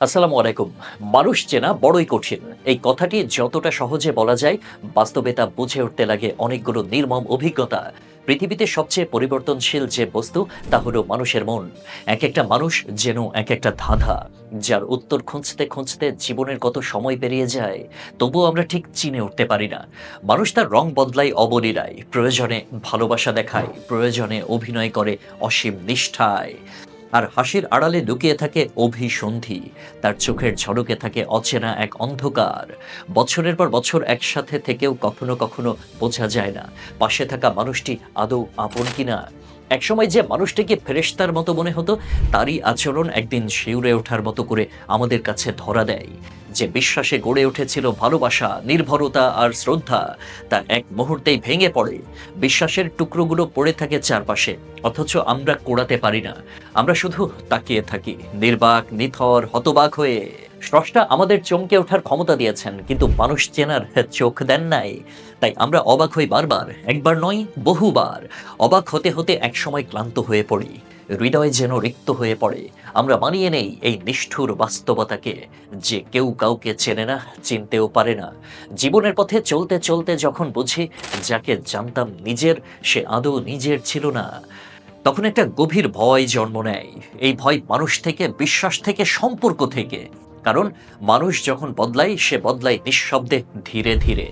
আসসালামু আলাইকুম। মানুষ চেনা বড়ই কঠিন। এই কথাটি যতটা সহজে বলা যায়, বাস্তবে তা বুঝে উঠতে লাগে অনেকগুলো নির্মম অভিজ্ঞতা। পৃথিবীতে সবচেয়ে পরিবর্তনশীল যে বস্তু, তা হলো মানুষের মন। এক একটা মানুষ যেন এক একটা ধাঁধা, যার উত্তর খুঁজতে খুঁজতে জীবনের কত সময় পেরিয়ে যায়, তবুও আমরা ঠিক চিনে উঠতে পারি না। মানুষ তার রং বদলায় অবলীলায়, প্রয়োজনে ভালোবাসা দেখায়, প্রয়োজনে অভিনয় করে অসীম নিষ্ঠায়। আর হাসির আড়ালে লুকিয়ে থাকে অভিসন্ধি। তার চোখের ঝড়কে থাকে অচেনা এক অন্ধকার। বছরের পর বছর একসাথে থেকেও কখনো কখনো বোঝা যায় না। পাশে থাকা মানুষটি আদৌ আপন কিনা? একসময় যে মানুষটিকে ফেরেশতার মতো মনে হতো, তারই আচরণ একদিন শিউরে ওঠার মতো করে আমাদের কাছে ধরা দেয়। যে বিশ্বাসে গড়ে উঠেছিল ভালোবাসা, নির্ভরতা আর শ্রদ্ধা, তা এক মুহূর্তেই ভেঙে পড়ে। বিশ্বাসের টুকরোগুলো পড়ে থাকে চারপাশে, অথচ আমরা কোড়াতে পারি না। আমরা শুধু তাকিয়ে থাকি, নির্বাক, নিথর, হতবাক হয়ে। স্রষ্টা আমাদের চমকে ওঠার ক্ষমতা দিয়েছেন, কিন্তু মানুষ চেনার চোখ দেন নাই। তাই আমরা অবাক হই বারবার, একবার নয়, বহুবার। অবাক হতে হতে একসময় ক্লান্ত হয়ে পড়ি, হৃদয় যেন রিক্ত হয়ে পড়ে। আমরা মানিয়ে নেই এই নিষ্ঠুর বাস্তবতাকে, যে কেউ কাউকে চেনে না, চিনতেও পারে না। জীবনের পথে চলতে চলতে যখন বুঝি, যাকে জানতাম নিজের, সে আদৌ নিজের ছিল না। তখন একটা গভীর ভয় জন্ম নেয়। এই ভয় মানুষ থেকে, বিশ্বাস থেকে, সম্পর্ক থেকে। কারণ মানুষ যখন বদলায়, সে বদলায় নিঃশব্দে ধীরে ধীরে।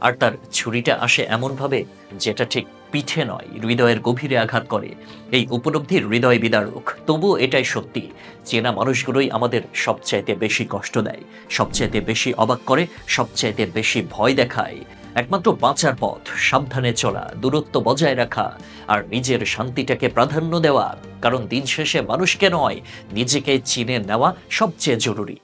আর তার ছুরিটা আসে এমনভাবে যেটা ঠিক পিঠে নয়, হৃদয়ের গভীরে আঘাত করে। এই উপলব্ধির হৃদয় বিদারক। তবুও এটাই সত্যি, চেনা মানুষগুলোই আমাদের সবচাইতে বেশি কষ্ট দেয়, সবচাইতে বেশি অবাক করে, সবচাইতে বেশি ভয় দেখায়। একমাত্র বাঁচার পথ, সাবধানে চলা, দূরত্ব বজায় রাখা, আর নিজের শান্তিটাকে প্রাধান্য দেওয়া। কারণ দিন শেষে মানুষকে নয়, নিজেকে চিনে নেওয়া সবচেয়ে জরুরি।